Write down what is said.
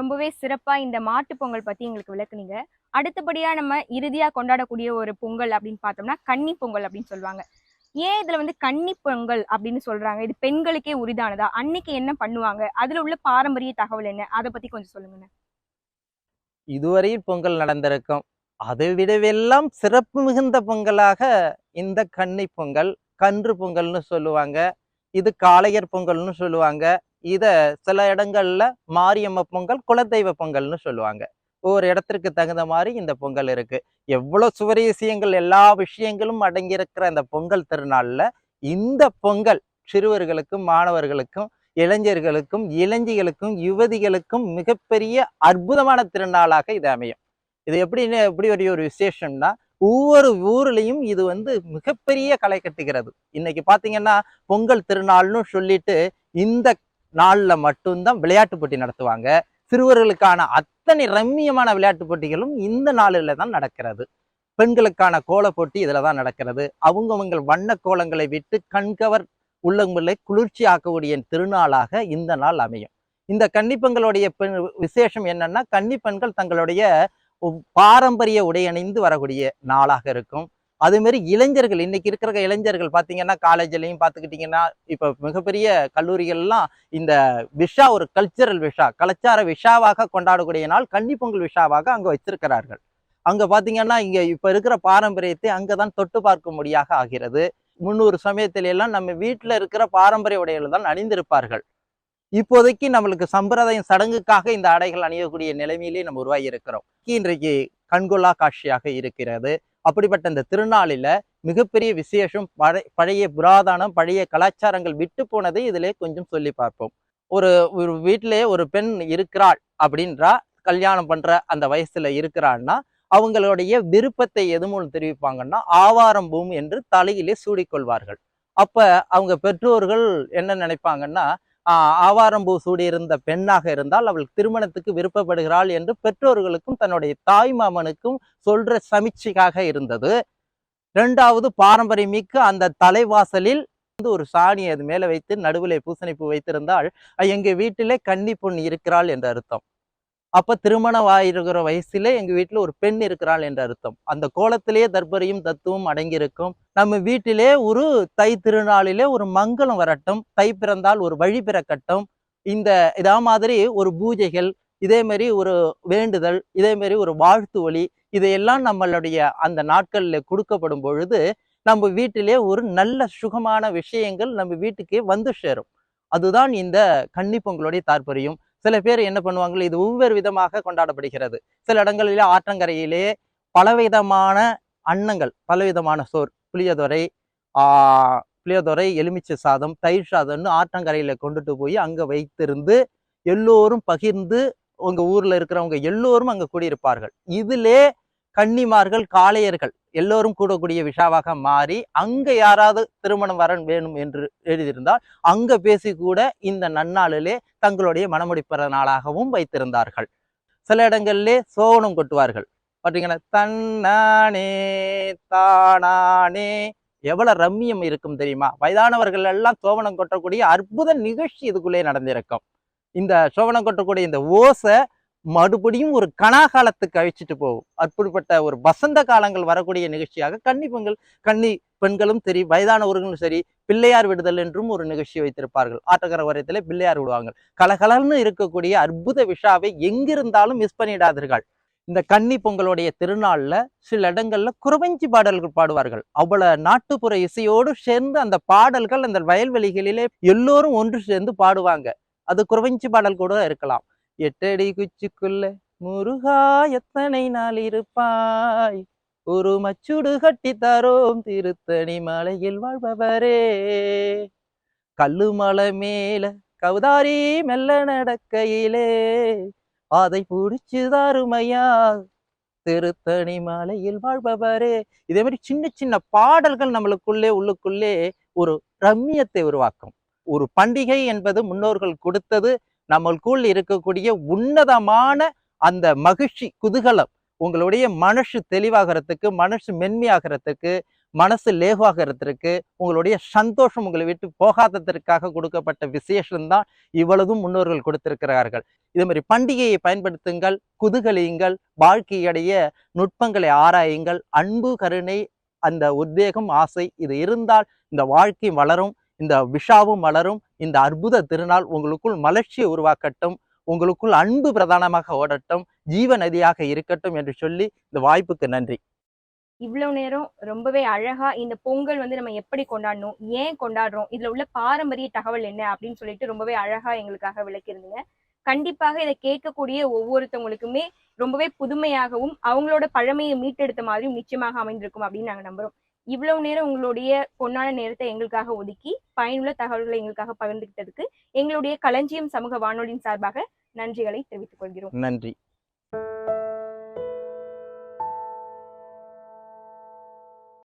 ரொம்பவே சிறப்பாக இந்த மாட்டு பொங்கல் பற்றி எங்களுக்கு விளக்குனீங்க. அடுத்தபடியாக நம்ம இறுதியாக கொண்டாடக்கூடிய ஒரு பொங்கல் அப்படின்னு பார்த்தோம்னா கன்னி பொங்கல் அப்படின்னு சொல்லுவாங்க. ஏன் இதில் வந்து கன்னி பொங்கல் அப்படின்னு சொல்கிறாங்க இது பெண்களுக்கே உரிதானதா? அன்னைக்கு என்ன பண்ணுவாங்க? அதில் உள்ள பாரம்பரிய தகவல் என்ன? அதை பற்றி கொஞ்சம் சொல்லுங்க இதுவரையில் பொங்கல் நடந்திருக்கும். அதை விடவெல்லாம் சிறப்பு மிகுந்த பொங்கலாக இந்த கன்னி பொங்கல் கன்று பொங்கல்னு சொல்லுவாங்க. இது காளையர் பொங்கல்னு சொல்லுவாங்க. இதை சில இடங்கள்ல மாரியம்ம பொங்கல் குலதெய்வ பொங்கல்னு சொல்லுவாங்க. ஒவ்வொரு இடத்திற்கு தகுந்த மாதிரி இந்த பொங்கல் இருக்கு. எவ்வளோ சுவரீசியங்கள் எல்லா விஷயங்களும் அடங்கியிருக்கிற அந்த பொங்கல் திருநாளில் இந்த பொங்கல் சிறுவர்களுக்கும் மாணவர்களுக்கும் இளைஞர்களுக்கும் இளைஞிகளுக்கும் யுவதிகளுக்கும் மிகப்பெரிய அற்புதமான திருநாளாக இது அமையும். இது எப்படின்னு எப்படி ஒரு ஒரு விசேஷம்னா ஒவ்வொரு ஊர்லேயும் இது வந்து மிகப்பெரிய களை கட்டுகிறது. இன்னைக்கு பார்த்தீங்கன்னா பொங்கல் திருநாள்னு சொல்லிட்டு இந்த நாளில் மட்டும்தான் விளையாட்டு போட்டி நடத்துவாங்க. சிறுவர்களுக்கான அத்தனை ரம்மியமான விளையாட்டு போட்டிகளும் இந்த நாளில் தான் நடக்கிறது. பெண்களுக்கான கோல போட்டி இதில் தான் நடக்கிறது. அவங்கவங்க வண்ண கோலங்களை விட்டு கண்கவர் உள்ளங்களை குளிர்ச்சி ஆக்கக்கூடிய திருநாளாக இந்த நாள் அமையும். இந்த கன்னிப்பெண்களுடைய பெண் விசேஷம் என்னன்னா கன்னிப்பெண்கள் தங்களுடைய பாரம்பரிய உடை அணிந்து வரக்கூடிய நாளாக இருக்கும். அதேமாரி இளைஞர்கள் இன்னைக்கு இருக்கிற இளைஞர்கள் பார்த்தீங்கன்னா காலேஜ்லையும் பார்த்துக்கிட்டிங்கன்னா இப்போ மிகப்பெரிய கல்லூரிகள்லாம் இந்த விஷா ஒரு கல்ச்சரல் விஷா கலாச்சார விஷாவாக கொண்டாடக்கூடிய நாள் கன்னிப்பொங்கல் விஷாவாக அங்கே வச்சிருக்கிறார்கள். அங்கே பார்த்தீங்கன்னா இங்கே இப்போ இருக்கிற பாரம்பரியத்தை அங்கே தான் தொட்டு பார்க்கும்படியாக ஆகிறது. முன்னூறு சமயத்தில எல்லாம் நம்ம வீட்டில் இருக்கிற பாரம்பரிய உடைகள் தான் அணிந்திருப்பார்கள். இப்போதைக்கு நம்மளுக்கு சம்பிரதாயம் சடங்குக்காக இந்த ஆடைகள் அணியக்கூடிய நிலைமையிலே நம்ம உருவாகி இருக்கிறோம். இன்றைக்கு கண்கொள்ளா காட்சியாக இருக்கிறது. அப்படிப்பட்ட இந்த திருநாளில மிகப்பெரிய விசேஷம் பழைய பழைய புராதனம் பழைய கலாச்சாரங்கள் விட்டு போனதை இதிலே கொஞ்சம் சொல்லி பார்ப்போம். ஒரு ஒரு வீட்டிலே ஒரு பெண் இருக்கிறாள் அப்படின்றா கல்யாணம் பண்ற அந்த வயசுல இருக்கிறான்னா அவங்களுடைய விருப்பத்தை எது மூலம் தெரிவிப்பாங்கன்னா ஆவாரம் பூம் என்று தலையிலே சூடிக்கொள்வார்கள். அப்ப அவங்க பெற்றோர்கள் என்ன நினைப்பாங்கன்னா ஆவாரம்பூ சூடியிருந்த பெண்ணாக இருந்தால் அவள் திருமணத்துக்கு விருப்பப்படுகிறாள் என்று பெற்றோர்களுக்கும் தன்னுடைய தாய் மாமனுக்கும் சொல்ற சமிச்சைக்காக இருந்தது. இரண்டாவது பாரம்பரியமிக்க அந்த தலைவாசலில் வந்து ஒரு சாணி அது மேலே வைத்து நடுவிலே பூசணிப்பு வைத்திருந்தால் எங்கள் வீட்டிலே கன்னி பொண்ணு இருக்கிறாள் என்று அர்த்தம். அப்ப திருமணம் ஆயிருக்கிற வயசுல எங்க வீட்டுல ஒரு பெண் இருக்கிறாள் என்ற அர்த்தம். அந்த கோலத்திலேயே தர்பரியும் தத்துவம் அடங்கியிருக்கும். நம்ம வீட்டிலே ஒரு தை திருநாளிலே ஒரு மங்களம் வரட்டும். தை பிறந்தால் ஒரு வழி பிறக்கட்டும். இந்த இதா மாதிரி ஒரு பூஜைகள் இதே மாதிரி ஒரு வேண்டுதல் இதே மாதிரி ஒரு வாழ்த்து ஒளி இதையெல்லாம் நம்மளுடைய அந்த நாட்களில் கொடுக்கப்படும் பொழுது நம்ம வீட்டிலே ஒரு நல்ல சுகமான விஷயங்கள் நம்ம வீட்டுக்கே வந்து சேரும். அதுதான் இந்த கன்னிப்பொங்கலுடைய தாற்பரியம் சில பேர் என்ன பண்ணுவாங்க இது ஒவ்வொரு விதமாக கொண்டாடப்படுகிறது. சில இடங்களிலே ஆற்றங்கரையிலே பலவிதமான அன்னங்கள் பலவிதமான சோர் புளியதுரை புளியதுரை எலுமிச்சை சாதம் தயிர் சாதம்னு ஆற்றங்கரையில் கொண்டுட்டு போய் அங்கே வைத்திருந்து எல்லோரும் பகிர்ந்து உங்கள் ஊரில் இருக்கிறவங்க எல்லோரும் அங்கே கூடியிருப்பார்கள். இதிலே கன்னிமார்கள் காளையர்கள் எல்லோரும் கூடக்கூடிய விஷாவாக மாறி அங்க யாராவது திருமணம் வரன் வேணும் என்று எழுதியிருந்தால் அங்க பேசி கூட இந்த நன்னாளிலே தங்களுடைய மனமுடிப்பிற நாளாகவும் வைத்திருந்தார்கள். சில இடங்களிலே சோனம் கொட்டுவார்கள். பார்த்தீங்கன்னா தன்னானே தானானே எவ்வளவு ரம்மியம் இருக்கும் தெரியுமா? வயதானவர்கள் எல்லாம் சோவனம் கொட்டக்கூடிய அற்புத நிகழ்ச்சி இதுக்குள்ளே நடந்திருக்கும். இந்த சோவனம் கொட்டக்கூடிய இந்த ஓசை மறுபடியும் ஒரு கனாகாலத்துக்கு அழிச்சிட்டு போகும். அப்படிப்பட்ட ஒரு வசந்த காலங்கள் வரக்கூடிய நிகழ்ச்சியாக கன்னி பெண்கள் கன்னி பெண்களும் சரி வயதானவர்களும் சரி பிள்ளையார் விடுதல் என்றும் ஒரு நிகழ்ச்சி வைத்திருப்பார்கள். ஆட்டக்கர வரையத்திலே பிள்ளையார் விடுவாங்க கலகலன்னு இருக்கக்கூடிய அற்புத விஷாவை எங்கிருந்தாலும் மிஸ் பண்ணிடாதீர்கள். இந்த கன்னி பொங்கலுடைய திருநாள்ல சில இடங்கள்ல குறவஞ்சி பாடல்கள் பாடுவார்கள். அவ்வளவு நாட்டுப்புற இசையோடு சேர்ந்து அந்த பாடல்கள் அந்த வயல்வெளிகளிலே எல்லோரும் ஒன்று சேர்ந்து பாடுவாங்க. அது குறவஞ்சி பாடல் கூட இருக்கலாம். எட்டடி குச்சிக்குள்ள முருகா எத்தனை நாள் இருப்பாய்? ஒரு மச்சுடு கட்டி தரோம் திருத்தணி மலையில் வாழ்பவரே. கல்லுமலை மேல கவுதாரி மெல்ல நடக்கையிலே. அதை புடிச்சு தாருமையா திருத்தணி மலையில் வாழ்பவரே. இதே மாதிரி சின்ன சின்ன பாடல்கள் நம்மளுக்குள்ளே உள்ளுக்குள்ளே ஒரு ரம்மியத்தை உருவாக்கும். ஒரு பண்டிகை என்பது முன்னோர்கள் கொடுத்தது. நம்மளுக்குள் இருக்கக்கூடிய உன்னதமான அந்த மகிழ்ச்சி குதூகலம் உங்களுடைய மனசு தெளிவாகிறதுக்கு மனசு மென்மையாகிறதுக்கு மனசு லேகுவாகிறதுக்கு உங்களுடைய சந்தோஷம் உங்களை விட்டு போகாததற்காக கொடுக்கப்பட்ட விசேஷம்தான் இவ்வளவும் முன்னோர்கள் கொடுத்திருக்கிறார்கள். இதே மாதிரி பண்டிகையை பயன்படுத்துங்கள் குதுகலியுங்கள் வாழ்க்கையுடைய நுட்பங்களை ஆராயுங்கள் அன்பு கருணை அந்த உத்வேகம் ஆசை இது இருந்தால் இந்த வாழ்க்கை வளரும். இந்த விஷாவும் மலரும் இந்த அற்புத திருநாள் உங்களுக்குள் மலர்ச்சியை உருவாக்கட்டும் உங்களுக்குள் அன்பு பிரதானமாக ஓடட்டும் ஜீவ நதியாக இருக்கட்டும் என்று சொல்லி இந்த வாய்ப்புக்கு நன்றி. இவ்வளவு நேரம் ரொம்பவே அழகா இந்த பொங்கல் வந்து நம்ம எப்படி கொண்டாடணும் ஏன் கொண்டாடுறோம் இதுல உள்ள பாரம்பரிய தகவல் என்ன அப்படின்னு சொல்லிட்டு ரொம்பவே அழகா எங்களுக்காக விளக்கியிருந்தீங்க. கண்டிப்பாக இதை கேட்கக்கூடிய ஒவ்வொருத்தவங்களுக்குமே ரொம்பவே புதுமையாகவும் அவங்களோட பழமையை மீட்டெடுத்த மாதிரியும் நிச்சயமாக அமைந்திருக்கும் அப்படின்னு நாங்க நம்புறோம். இவ்வளவு நேரம் உங்களுடைய பொன்னான நேரத்தை எங்களுக்காக ஒதுக்கி பயனுள்ள தகவல்களை எங்களுக்காக பகிர்ந்துகிட்டதுக்கு எங்களுடைய களஞ்சியம் சமூக வானொலியின் சார்பாக நன்றிகளை தெரிவித்துக் கொள்கிறோம். நன்றி.